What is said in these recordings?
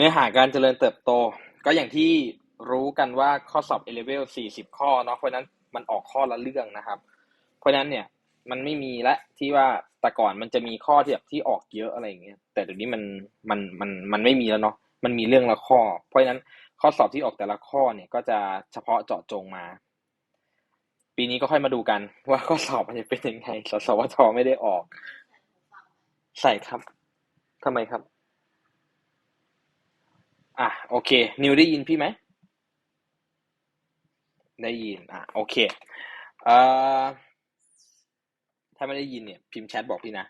เนื้อหาการเจริญเติบโต ก็อย่างที่รู้กันว่าข้อสอบ A level 40 ข้อเนาะเพราะนั้นมันออกข้อละเรื่องนะครับ เพราะนั้นเนี่ยมันไม่มีละที่ว่าแต่ก่อนมันจะมีข้อที่แบบที่ออกเยอะอะไรอย่างเงี้ยแต่เดี๋ยวนี้มันมันมันมันไม่มีแล้วเนาะมันมีเรื่องละข้อ เพราะฉะนั้นข้อสอบที่ออกแต่ละข้อเนี่ยก็จะเฉพาะเจาะจงมา ปีนี้ก็ค่อยมาดูกัน ว่าข้อสอบมันจะเป็นยังไงสสวทไม่ได้ออก ใส่ครับทำไมครับ อะโอเค นิวได้ยินพี่ไหม ได้ยิน อะโอเคเอ่อถ้าไม่ได้ยินเนี่ย พิมพ์แชทบอกพี่นะ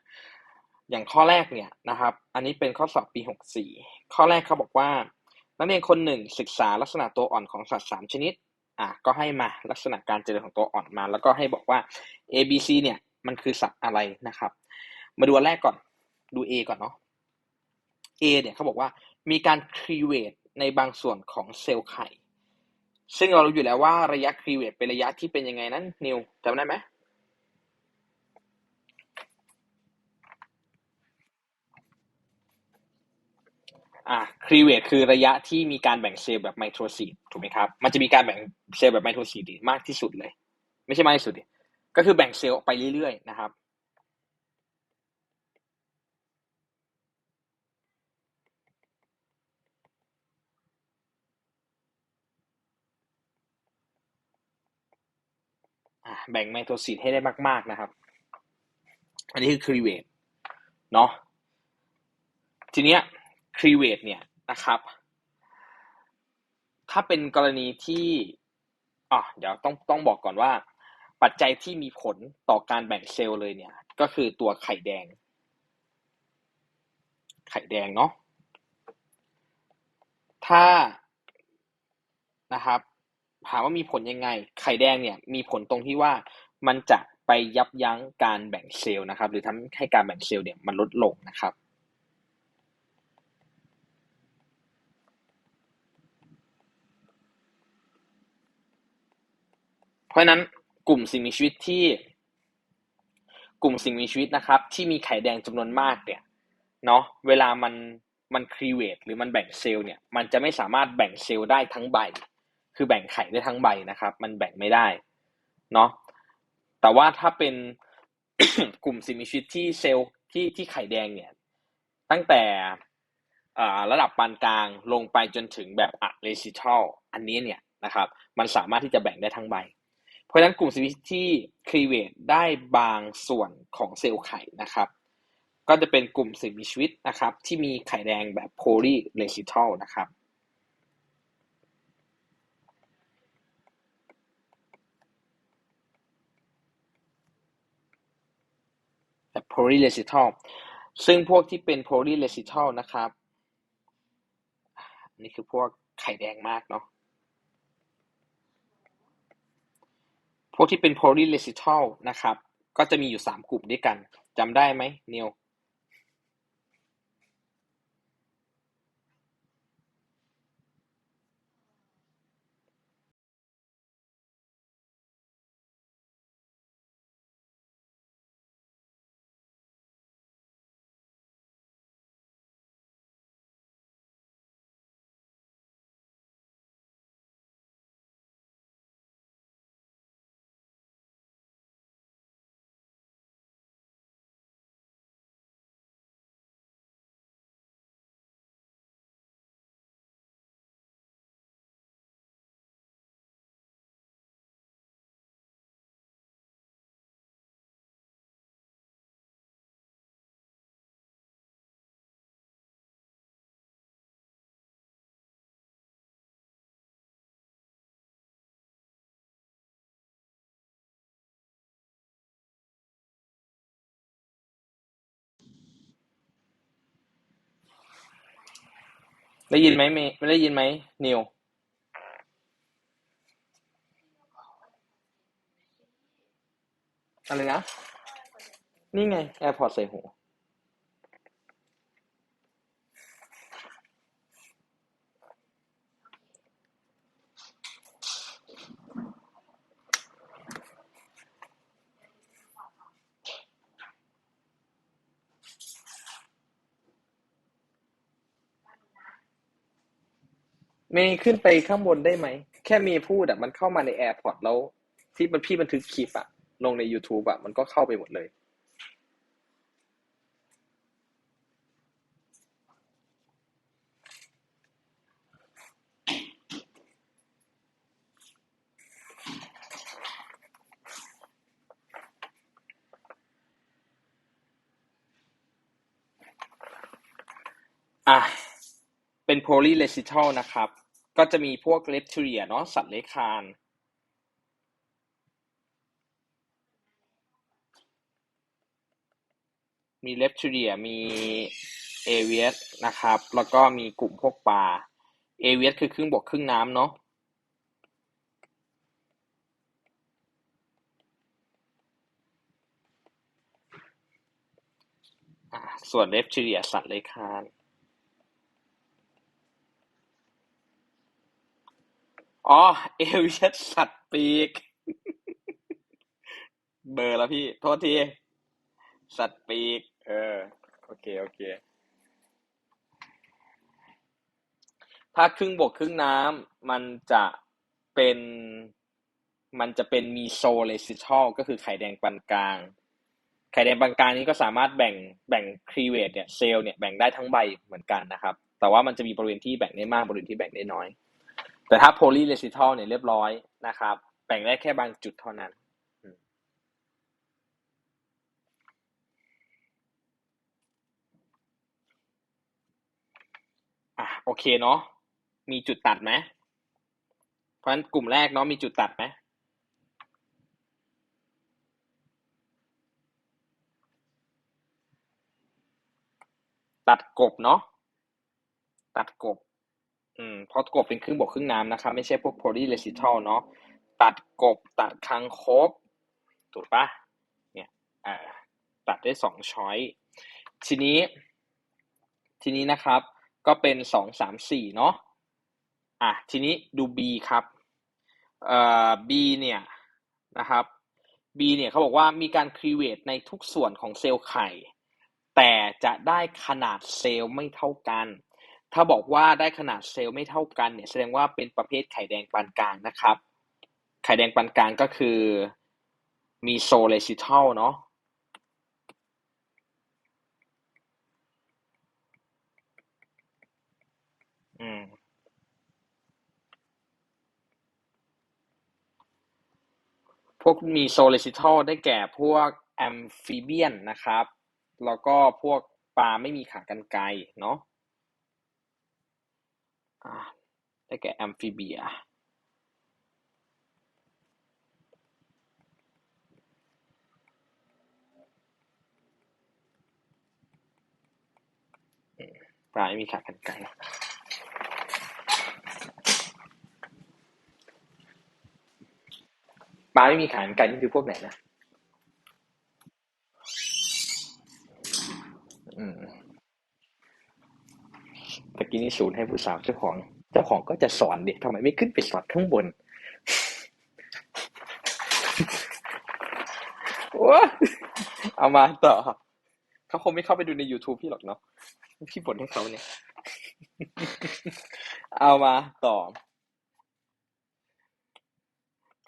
อย่างข้อแรกเนี่ยนะครับ อันนี้เป็นข้อสอบปีหกสี่ข้อแรกเขาบอกว่า นักเรียนคนหนึ่งศึกษาลักษณะตัวอ่อนของสัตว์สามชนิด อะก็ให้มาลักษณะการเจริญของตัวอ่อนมา แล้วก็ให้บอกว่า A B C เนี่ย มันคือสัตว์อะไรนะครับ มาดูอันแรกก่อน ดู A ก่อนเนาะ A เนี่ยเขาบอกว่า มีการครีเวตในบางส่วนของเซลล์ไข่ ซึ่งเรารู้อยู่แล้วว่าระยะครีเวตเป็นระยะที่เป็นยังไงนั้น นิวจำได้ไหมอ่าครีเวตคือระยะที่มีการแบ่งเซลล์แบบไมโทรซีตถูกไหมครับ มันจะมีการแบ่งเซลล์แบบไมโทรซีตมากที่สุดเลย ไม่ใช่มากที่สุดดิก็คือแบ่งเซลล์ออกไปเรื่อยๆนะครับ แบ่งไมโทซิตให้ได้มากๆนะครับ อันนี้คือครีเวตเนาะทีเนี้ยครีเวตเนี่ยนะครับ ถ้าเป็นกรณีที่อ๋อเดี๋ยวต้องต้องบอกก่อนว่า ปัจจัยที่มีผลต่อการแบ่งเซลล์เลยเนี่ย ก็คือตัวไข่แดง ไข่แดงเนาะถ้านะครับ ถามว่ามีผลยังไง ไข่แดงเนี่ยมีผลตรงที่ว่ามันจะไปยับยั้งการแบ่งเซลล์นะครับ หรือทำให้การแบ่งเซลล์เนี่ยมันลดลงนะครับเพราะนั้นกลุ่มสิ่งมีชีวิตที่ กลุ่มสิ่งมีชีวิตนะครับ ที่มีไข่แดงจำนวนมากเนี่ยเนาะเวลามันมันครีเวตหรือมันแบ่งเซลล์เนี่ยมันจะไม่สามารถแบ่งเซลล์ได้ทั้งใบ คือแบ่งไข่ได้ทั้งใบนะครับ มันแบ่งไม่ได้เนาะแต่ว่าถ้าเป็นกลุ่มสิ่งมีชีวิตที่เซลล์ที่ที่ไข่แดงเนี่ยตั้งแต่ระดับปานกลางลงไปจนถึงแบบอะเรซิทัลอันนี้เนี่ยนะครับมันสามารถที่จะแบ่งได้ทั้งใบ เพราะฉะนั้นกลุ่มสิ่งมีชีวิตที่ครีเวตได้บางส่วนของเซลล์ไข่นะครับ ก็จะเป็นกลุ่มสิ่งมีชีวิตนะครับที่มีไข่แดงแบบโพลีเรซิทัลนะครับ polyrecital ซึ่งพวกที่เป็น polyrecital นะครับ นี่คือพวกไข่แดงมากเนาะพวกที่เป็น polyrecital นะครับ ก็จะมีอยู่ 3 กลุ่มด้วยกันจำได้ไหมเนียว ได้ยินไหมไม่ได้ยินไหมนิวอะไรนะ นี่ไงแอร์พอร์ตใส่หู เมย์ขึ้นไปข้างบนได้ไหม แค่เมย์พูดอะมันเข้ามาในแอร์พอร์ตแล้ว ที่มันพี่บันทึกคลิปอะลงใน YouTube อะมันก็เข้าไปหมดเลย อะ เป็นโพลีเลซิทัลนะครับ ก็จะมีพวกเลปทูเรียเนาะสัตว์เลื้อยคลานมีเลปทูเรียมีเอเวียสนะครับ แล้วก็มีกลุ่มพวกปลาเอเวียสคือครึ่งบกครึ่งน้ำเนาะส่วนเลปทูเรียสัตว์เลื้อยคาน อ๋อ เอเวียสสัตว์ปีก เบอร์แล้วพี่ โทษที สัตว์ปีก เออ โอเค โอเค ถ้าครึ่งบกครึ่งน้ำมันจะเป็น มันจะเป็นมีโซเลซิทัลก็คือไข่แดงปานกลาง ไข่แดงปานกลางนี้ก็สามารถแบ่งแบ่งครีเวตเนี่ยเซลล์เนี่ยแบ่งได้ทั้งใบเหมือนกันนะครับ แต่ว่ามันจะมีบริเวณที่แบ่งได้มากบริเวณที่แบ่งได้น้อย แต่ถ้าโพลีเลซิทัลเนี่ยเรียบร้อยนะครับ แบ่งได้แค่บางจุดเท่านั้นอะโอเคเนาะมีจุดตัดไหมเพราะฉะนั้นกลุ่มแรกเนาะมีจุดตัดไหมตัดกบเนาะตัดกบ อืมเพราะกบเป็นครึ่งบกครึ่งน้ำนะครับไม่ใช่พวกโพลีเลซิทัลเนาะตัดกบตัดคังคกถูกปะเนี่ยอ่าตัดได้สองช้อยทีนี้ ทีนี้นะครับ ก็เป็นสองสามสี่เนาะอะทีนี้ดู B ครับเอ่อ B เนี่ยนะครับ B เนี่ยเขาบอกว่ามีการครีเวตในทุกส่วนของเซลล์ไข่ แต่จะได้ขนาดเซลล์ไม่เท่ากัน ถ้าบอกว่าได้ขนาดเซลล์ไม่เท่ากันเนี่ยแสดงว่าเป็นประเภทไข่แดงปานกลางนะครับ ไข่แดงปานกลางก็คือมีโซเลซิทัลเนาะอืมพวกมีโซเลซิทัลได้แก่พวกแอมฟิเบียนนะครับ แล้วก็พวกปลาไม่มีขากรรไกรเนาะ ได้แก่แอมฟิเบียปลาไม่มีขากรรไกรปลาไม่มีขากรรไกรนี่คือพวกไหนนะ อืมตะ กี้นี่ศูนย์ให้ผู้สาวเจ้าของ เจ้าของก็จะสอนเด็กทำไมไม่ขึ้นไปสอนข้างบนโอ้เอามาต่อเขาคงไม่เข้าไปดูใน YouTube พี่หรอกเนาะพี่บ่นให้เขาเนี่ย เอามาต่อ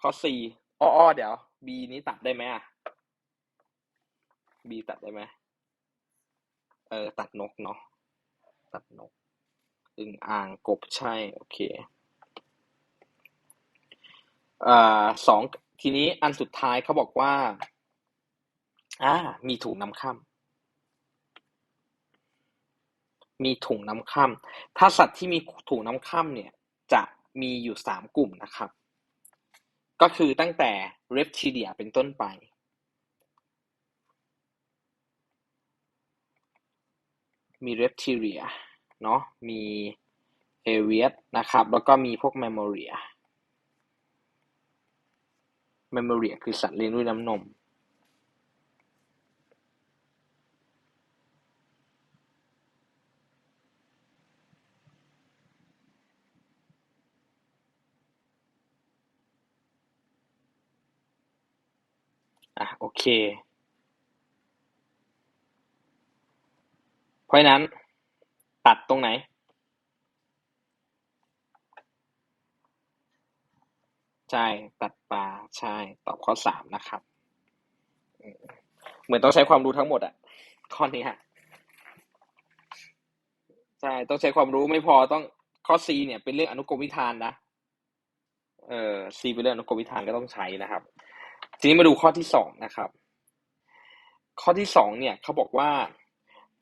ข้อสี่อ้อเดี๋ยว B นี้ตัดได้ไหมอะ B ตัดได้ไหมเออ ตัดนกเนาะตัดนก อึ่งอ่างกบใช่ โอเคอ่าสองทีนี้อันสุดท้ายเขาบอกว่าอ่ามีถุงน้ำค่ำมีถุงน้ำค่ำถ้าสัตว์ที่มีถุงน้ำค่ำเนี่ย จะมีอยู่สามกลุ่มนะครับ ก็คือตั้งแต่เรปทิเลียเป็นต้นไปมีเรปทิเลีย เนาะมีเอเวียสนะครับ แล้วก็มีพวกแมมโมเรียแมมโมเรียคือสัตว์เลี้ยงด้วยน้ำนมอะโอเค เพราะฉะนั้น ตัดตรงไหนใช่ ตัดปลา ใช่ ตอบข้อสามนะครับอืมเหมือนต้องใช้ความรู้ทั้งหมดอะข้อนี้ฮะ ใช่ ต้องใช้ความรู้ไม่พอต้องข้อ C เนี่ยเป็นเรื่องอนุกรมวิธานนะ เออ C เป็นเรื่องอนุกรมวิธานก็ต้องใช้นะครับ ทีนี้มาดูข้อที่สองนะครับ ข้อที่สองเนี่ยเขาบอกว่า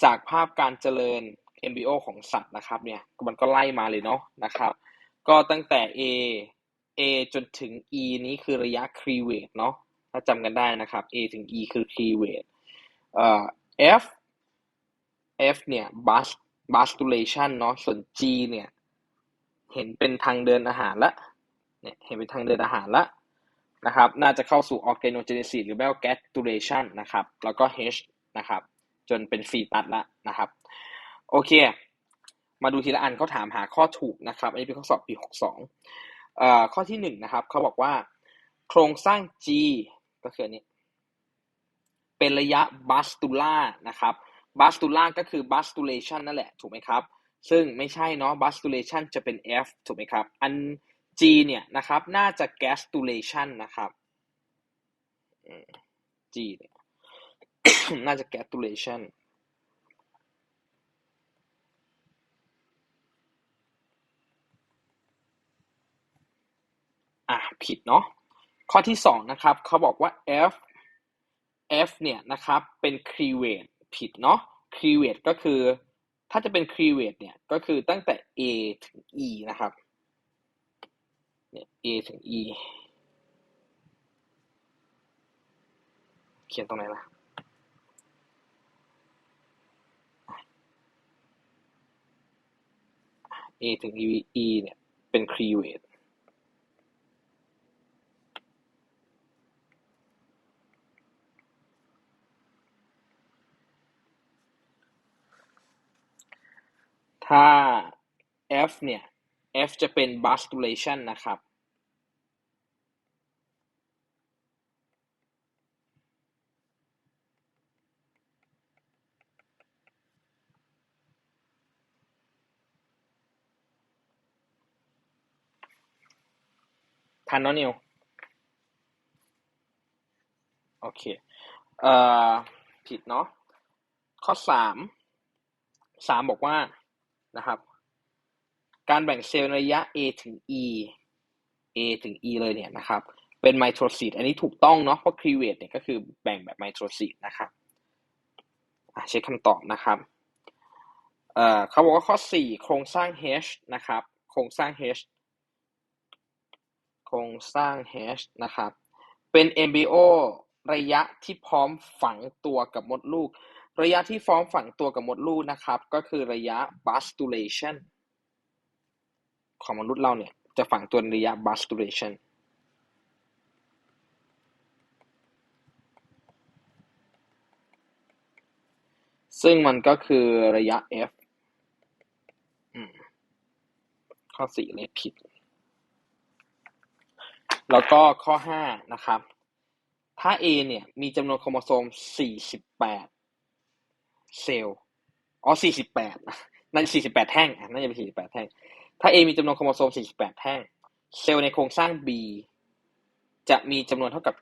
จากภาพการเจริญ MBO ของสัตว์นะครับเนี่ยมันก็ไล่มาเลยเนาะนะครับ ก็ตั้งแต่ A A จนถึง E นี้คือระยะ cleavage เนาะถ้าจำกันได้นะครับ A ถึง E คือ cleavage เอ่อ F F เนี่ย bus bustulation เนาะส่วน G เนี่ย เห็นเป็นทางเดินอาหารละเนี่ยเห็นเป็นทางเดินอาหารละนะครับ น่าจะเข้าสู่ organogenesis หรือไม่ก็ gastrulation นะครับ แล้วก็ H นะครับ จนเป็นฟีตัสละนะครับ โอเค มาดูทีละอันเขาถามหาข้อถูกนะครับอันนี้เป็นข้อสอบปี 62เอ่อข้อที่หนึ่งนะครับเขาบอกว่า โครงสร้าง G ก็คืออันนี้ เป็นระยะบัสตูล่านะครับบัสตูล่าก็คือ bustulation นั่นแหละถูกไหมครับ ซึ่งไม่ใช่เนาะ bustulation จะเป็น F ถูกไหมครับ อัน G เนี่ยนะครับน่าจะ gastrulation นะครับ G เนี่ยน่าจะ gastrulation อะผิดเนาะข้อที่สองนะครับเขาบอกว่า F F เนี่ยนะครับเป็น cleavage ผิดเนาะ cleavage ก็คือ ถ้าจะเป็น cleavage เนี่ยก็คือตั้งแต่ A ถึง E นะครับเนี่ย A ถึง E เขียนตรงไหนล่ะ A ถึง E เนี่ยเป็น cleavage ถ้า F เนี่ย F จะเป็น bustulation นะครับ ทันเนาะนิว โอเค เอ่อ ผิดเนาะ ข้อสาม สามบอกว่า นะครับ การแบ่งเซลล์ในระยะ A ถึง E A ถึง E เลยเนี่ยนะครับ เป็นไมโทรซีตอันนี้ถูกต้องเนาะเพราะ cleavage เนี่ยก็คือแบ่งแบบไมโทรซีตนะครับเช็คคำตอบนะครับเเขาบอกว่าข้อสี่โครงสร้าง H นะครับ โครงสร้าง H โครงสร้าง H นะครับ เป็น MBO ระยะที่พร้อมฝังตัวกับมดลูก ระยะที่พร้อมฝังตัวกับมดลูกนะครับ ก็คือระยะ bustulation ของมนุษย์เราเนี่ย จะฝังตัวในระยะ bustulation ซึ่งมันก็คือระยะ f อืมข้อสี่เลยผิด แล้วก็ข้อห้านะครับ ถ้า A เนี่ย มีจำนวนโครโมโซม 48 เซลล์อ๋อ48นั่น48แท่งอะน่าจะเป็น48แท่ง ถ้า A มีจำนวนโครโมโซม48แท่ง เซลล์ในโครงสร้าง B จะมีจำนวนเท่ากับ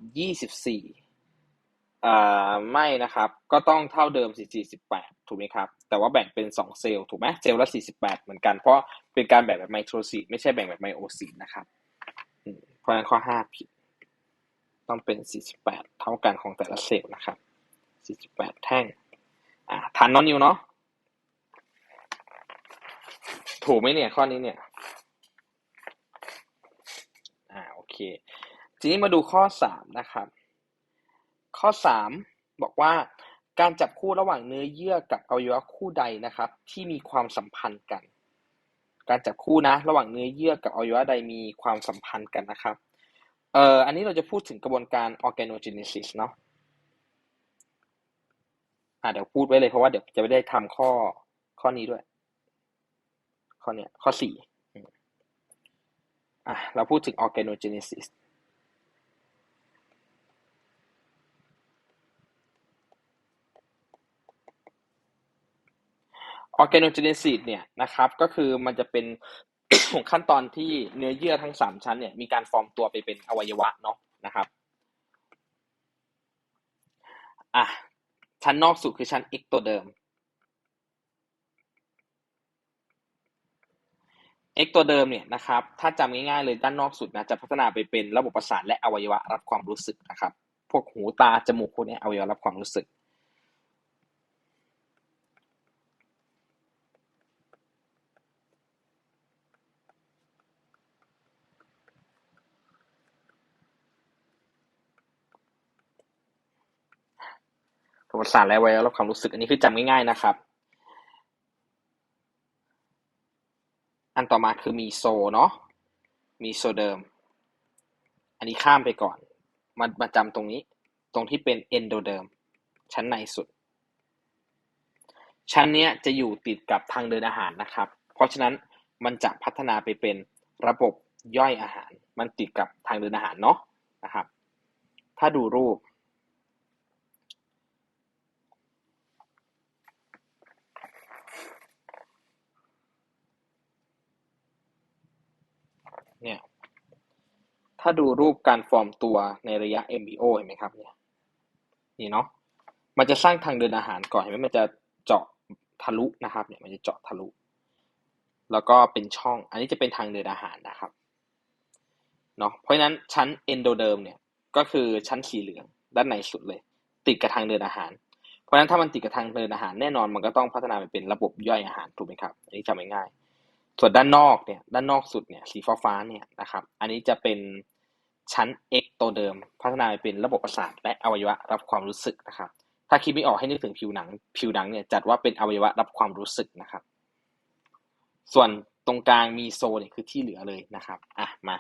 24อ่าไม่นะครับ ก็ต้องเท่าเดิม48ถูกไหมครับ แต่ว่าแบ่งเป็น2เซลล์ถูกไหมเซลล์ละ48เหมือนกัน เพราะเป็นการแบ่งแบบไมโทรซีตไม่ใช่แบ่งแบบไมโอซีตนะครับ เพราะฉะนั้นข้อ5ผิด ต้องเป็น48เท่ากันของแต่ละเซลล์นะครับ48แท่งอ่า ทันน้องนิวเนาะถูกไหมเนี่ย ข้อนี้เนี่ย อ่าโอเค ทีนี้มาดูข้อ3นะครับ ข้อ3บอกว่าการจับคู่ระหว่างเนื้อเยื่อกับอวัยวะคู่ใดนะครับ ที่มีความสัมพันธ์กัน การจับคู่นะ ระหว่างเนื้อเยื่อกับอวัยวะใดมีความสัมพันธ์กันนะครับ เอ่ออันนี้เราจะพูดถึงกระบวนการ organogenesis เนาะ อ่าเดี๋ยวพูดไว้เลยเพราะว่าเดี๋ยวจะไม่ได้ทำข้อข้อนี้ด้วย ข้อเนี้ยข้อสี่อะเราพูดถึง organogenesis organogenesis เนี่ยนะครับก็คือมันจะเป็นของขั้นตอนที่เนื้อเยื่อทั้งสามชั้นเนี่ยมีการฟอร์มตัวไปเป็นอวัยวะเนาะนะครับอะ ชั้นนอกสุดคือชั้นเอกตัวเดิม X ตัวเดิมเนี่ยนะครับ ถ้าจำง่ายๆเลยด้านนอกสุดนะ จะพัฒนาไปเป็นระบบประสาทและอวัยวะรับความรู้สึกนะครับ พวกหูตา จมูกพวกนี้อวัยวะรับความรู้สึก ระบบประสาทและวัยรับความรู้สึก อันนี้คือจำง่ายๆนะครับ อันต่อมาคือมีโซเนาะมีโซเดิม อันนี้ข้ามไปก่อน มามาจำตรงนี้ ตรงที่เป็นเอนโดเดิม ชั้นในสุด ชั้นเนี้ยจะอยู่ติดกับทางเดินอาหารนะครับ เพราะฉะนั้นมันจะพัฒนาไปเป็นระบบย่อยอาหาร มันติดกับทางเดินอาหารเนาะนะครับ ถ้าดูรูป เนี่ย ถ้าดูรูปการฟอร์มตัวในระยะ MBO เห็นไหมครับเนี่ย นี่เนาะ มันจะสร้างทางเดินอาหารก่อนเห็นไหมมันจะเจาะทะลุนะครับ เนี่ย มันจะเจาะทะลุ แล้วก็เป็นช่อง อันนี้จะเป็นทางเดินอาหารนะครับ เนาะ เพราะฉะนั้นชั้นเอนโดเดิมเนี่ย ก็คือชั้นสีเหลืองด้านในสุดเลย ติดกับทางเดินอาหาร เพราะฉะนั้นถ้ามันติดกับทางเดินอาหารแน่นอนมันก็ต้องพัฒนาไปเป็นระบบย่อยอาหารถูกไหมครับ อันนี้จำง่าย ส่วนด้านนอกเนี่ยด้านนอกสุดเนี่ยสีฟ้าฟ้าเนี่ยนะครับอันนี้จะเป็นชั้น X ตัวเดิม พัฒนาไปเป็นระบบประสาทและอวัยวะรับความรู้สึกนะครับ ถ้าคิดไม่ออกให้นึกถึงผิวหนัง ผิวหนังเนี่ยจัดว่าเป็นอวัยวะรับความรู้สึกนะครับ ส่วนตรงกลางมีโซเนี่ยคือที่เหลือเลยนะครับอะมา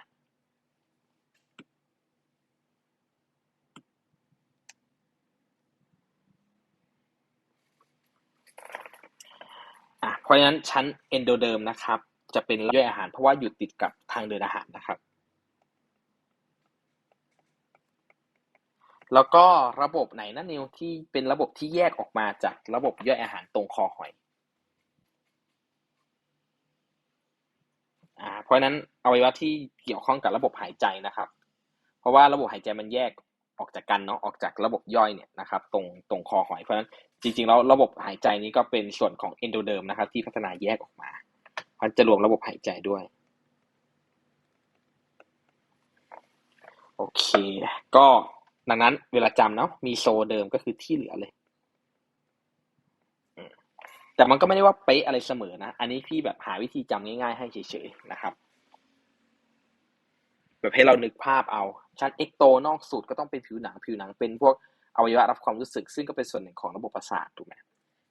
อะเพราะฉะนั้นชั้นเอนโดเดิมนะครับ จะเป็นย่อยอาหาร เพราะว่าอยู่ติดกับทางเดินอาหารนะครับ แล้วก็ระบบไหนนั่นนิวที่เป็นระบบที่แยกออกมาจากระบบย่อยอาหารตรงคอหอยอ่าเพราะฉะนั้นอวัยวะที่เกี่ยวข้องกับระบบหายใจนะครับ เพราะว่าระบบหายใจมันแยกออกจากกันเนาะออกจากระบบย่อยเนี่ยนะครับ ตรงตรงคอหอยเพราะฉะนั้นจริงๆแล้วระบบหายใจนี้ก็เป็นส่วนของเอนโดเดิมนะครับ ที่พัฒนาแยกออกมา มันจะรวมระบบหายใจด้วย โอเค ก็ดังนั้นเวลาจำเนาะมีโซเดิมก็คือที่เหลือเลย แต่มันก็ไม่ได้ว่าเป๊ะอะไรเสมอนะ อันนี้พี่แบบหาวิธีจำง่ายๆให้เฉยๆนะครับ แบบให้เรานึกภาพเอาชั้นเอ็กโตนอกสุดก็ต้องเป็นผิวหนังผิวหนังเป็นพวกอวัยวะรับความรู้สึก ซึ่งก็เป็นส่วนหนึ่งของระบบประสาทถูกไหม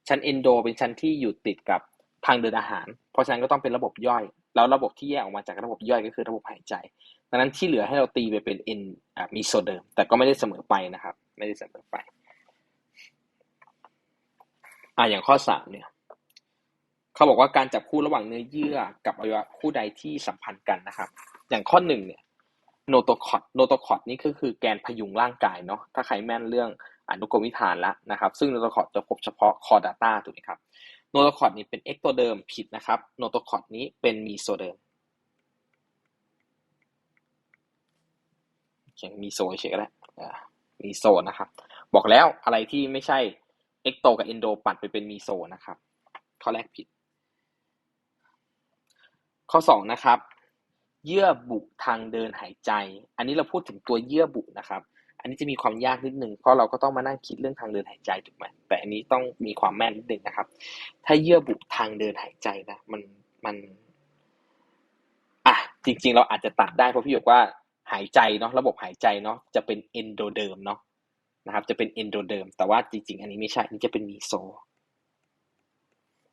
ชั้นเอนโดเป็นชั้นที่อยู่ติดกับ ทางเดินอาหาร เพราะฉะนั้นก็ต้องเป็นระบบย่อย แล้วระบบที่แยกออกมาจากระบบย่อยก็คือระบบหายใจ ดังนั้นที่เหลือให้เราตีไปเป็นเอ็นมีโซเดิม แต่ก็ไม่ได้เสมอไปนะครับ ไม่ได้เสมอไปอ่าอย่างข้อสามเนี่ยเขาบอกว่าการจับคู่ระหว่างเนื้อเยื่อกับอวัยวะคู่ใดที่สัมพันธ์กันนะครับ อย่างข้อหนึ่งเนี่ยโนโตคอตโนโตคอตนี่ก็คือแกนพยุงร่างกายเนาะถ้าใครแม่นเรื่องอนุกรมวิธานล้วนะครับ ซึ่งโนโตคอตจะพบเฉพาะคอดัต้าถูกไหมครับ โนโตคอตนี่เป็น X ตัวเดิมผิดนะครับโนโตคอตนี้เป็นมีโซเดิมเขียนมีโซเฉยก็ได้อ่ามีโซนะครับ บอกแล้วอะไรที่ไม่ใช่เอ็กโตกับเอนโดปัดไปเป็นมีโซนะครับ ข้อแรกผิด ข้อสองนะครับ เยื่อบุทางเดินหายใจ อันนี้เราพูดถึงตัวเยื่อบุนะครับ อันนี้จะมีความยากนิดหนึ่งเพราะเราก็ต้องมานั่งคิดเรื่องทางเดินหายใจถูกไหมแต่อันนี้ต้องมีความแม่นนิดหนึ่งนะครับ ถ้าเยื่อบุทางเดินหายใจนะ มันมันอะจริง ๆ เราอาจจะตัดได้เพราะพี่บอกว่าหายใจเนาะระบบหายใจเนาะจะเป็นเอนโดเดิมเนาะนะครับ จะเป็นเอนโดเดิมแต่ว่าจริง ๆ อันนี้ไม่ใช่อันนี้จะเป็นมีโซ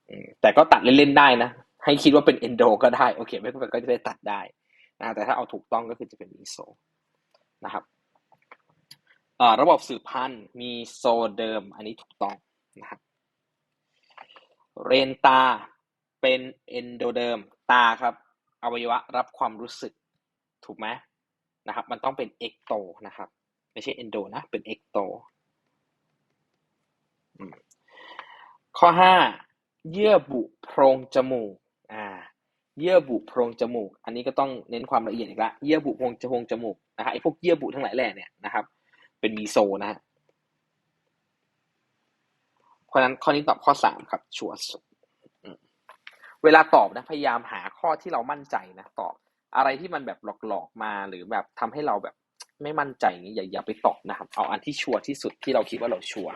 อืมแต่ก็ตัดเล่นๆได้นะ ให้คิดว่าเป็นเอนโดก็ได้ โอเค ไม่เป็นก็จะได้ตัดได้นะแต่ถ้าเอาถูกต้องก็คือจะเป็นมีโซนะครับ ระบบสืบพันธุ์มีโซเดิม อันนี้ถูกต้องนะครับเรนตาเป็นเอนโดเดิมตาครับ อวัยวะรับความรู้สึกถูกไหมนะครับ มันต้องเป็นเอกโตนะครับ ไม่ใช่เอนโดนะ เป็นเอกโตข้อห้าเยื่อบุโพรงจมูกอ่าเยื่อบุโพรงจมูก อันนี้ก็ต้องเน้นความละเอียดอีกละเยื่อบุโพรงจมูกจมูกนะฮะไอ้พวกเยื่อบุทั้งหลายแหล่เนี่ยนะครับ เป็นมีโซนะฮะ เพราะนั้นข้อนี้ตอบข้อสามครับชัวร์สุดเวลาตอบนะพยายามหาข้อที่เรามั่นใจนะตอบอะไรที่มันแบบหลอกๆมาหรือแบบทำให้เราแบบไม่มั่นใจอย่างนี้อย่าอย่าไปตอบนะครับ เอาอันที่ชัวร์ที่สุดที่เราคิดว่าเราชัวร์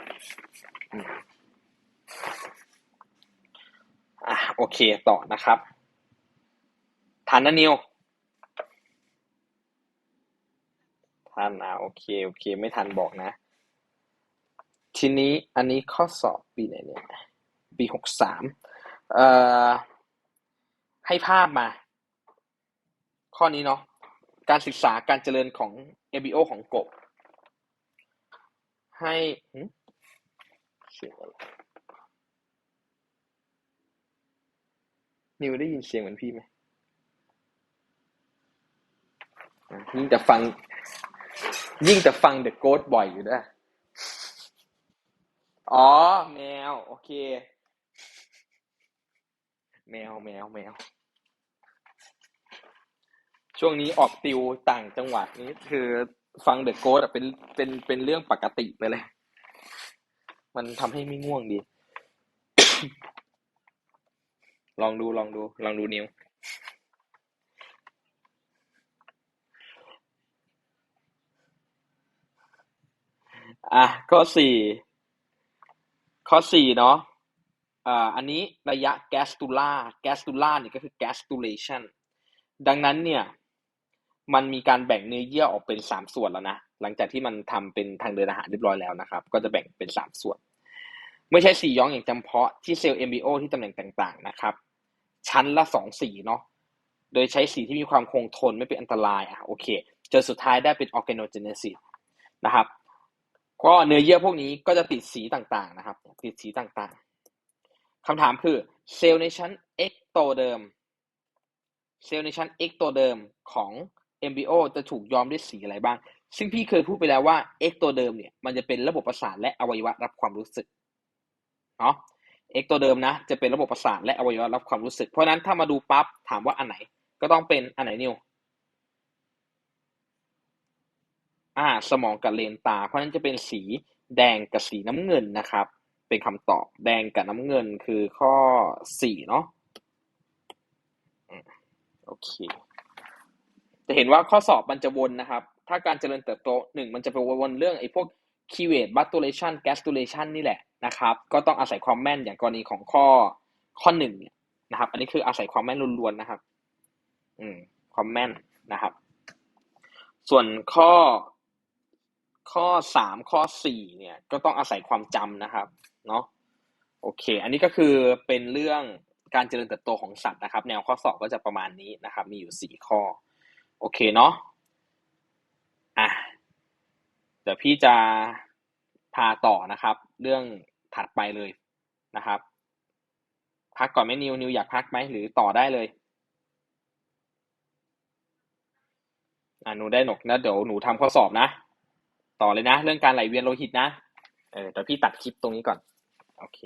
อะโอเคต่อนะครับทันนิว ทันอะโอเคโอเค ไม่ทันบอกนะ ทีนี้อันนี้ข้อสอบปีไหนเนี่ย ปีหกสามเอ่อให้ภาพมา ข้อนี้เนาะการศึกษาการเจริญของ MBO ของกบ ให้หึเสียงอะไรนิวได้ยินเสียงเหมือนพี่ไหมยิ่งแต่ฟัง ยิ่งแต่ฟัง The Ghost บ่อยอยู่ด้วยอ๋อ แมว โอเค แมวแมวแมว ช่วงนี้ออกติวต่างจังหวัดนี้คือฟังเดอะโกดเป็นเป็นเป็นเรื่องปกติไปเลย มันทำให้ไม่ง่วงดี ลองดูลองดู ลองดูนิว อะข้อสี่ข้อสี่เนาะอ่าอันนี้ระยะแกสตูล่าแกสตูล่าเนี่ยก็คือ gastrulation ดังนั้นเนี่ยมันมีการแบ่งเนื้อเยื่อออกเป็นสามส่วนแล้วนะ หลังจากที่มันทำเป็นทางเดินอาหารเรียบร้อยแล้วนะครับ ก็จะแบ่งเป็นสามส่วน ไม่ใช่สีย้องอย่างจำเพาะที่เซลล์ MBO ที่ตำแหน่งต่างๆนะครับ ชั้นละสองสีเนาะ โดยใช้สีที่มีความคงทนไม่เป็นอันตรายอะโอเค จนสุดท้ายได้เป็น organogenesis นะครับ ก็เนื้อเยื่อพวกนี้ก็จะติดสีต่างๆนะครับ ติดสีต่างๆคำถามคือเซลล์ในชั้น ectoderm เซลล์ในชั้น ectoderm ของ mbo จะถูกย้อมด้วยสีอะไรบ้าง ซึ่งพี่เคยพูดไปแล้วว่า ectoderm เนี่ยมันจะเป็นระบบประสาทและอวัยวะรับความรู้สึกเนาะ ectoderm นะจะเป็นระบบประสาทและอวัยวะรับความรู้สึก เพราะฉะนั้นถ้ามาดูปั๊บถามว่าอันไหนก็ต้องเป็นอันไหนนิว อ่า สมองกับเลนตา เพราะฉะนั้นจะเป็นสีแดงกับสีน้ำเงินนะครับ เป็นคำตอบแดงกับน้ำเงินคือข้อสี่เนาะโอเค จะเห็นว่าข้อสอบมันจะวนนะครับ ถ้าการเจริญเติบโตหนึ่งมันจะไปวนเรื่องไอ้พวก keyword butulation gastulation นี่แหละนะครับ ก็ต้องอาศัยความแม่นอย่างกรณีของข้อข้อหนึ่งเนี่ยนะครับ อันนี้คืออาศัยความแม่นล้วนๆนะครับ อืม ความแม่นนะครับ ส่วนข้อ ข้อสามข้อสี่เนี่ยก็ต้องอาศัยความจำนะครับเนาะโอเค อันนี้ก็คือเป็นเรื่องการเจริญเติบโตของสัตว์นะครับ แนวข้อสอบก็จะประมาณนี้นะครับ มีอยู่สี่ข้อ โอเคเนาะอะเดี๋ยวพี่จะพาต่อนะครับ เรื่องถัดไปเลยนะครับ พักก่อนไหมนิวนิวอยากพักไหมหรือต่อได้เลยอ่าหนูได้หนกนะเดี๋ยวหนูทำข้อสอบนะ ต่อเลยนะ เรื่องการไหลเวียนโลหิตนะ เออเดี๋ยวพี่ตัดคลิปตรงนี้ก่อน โอเค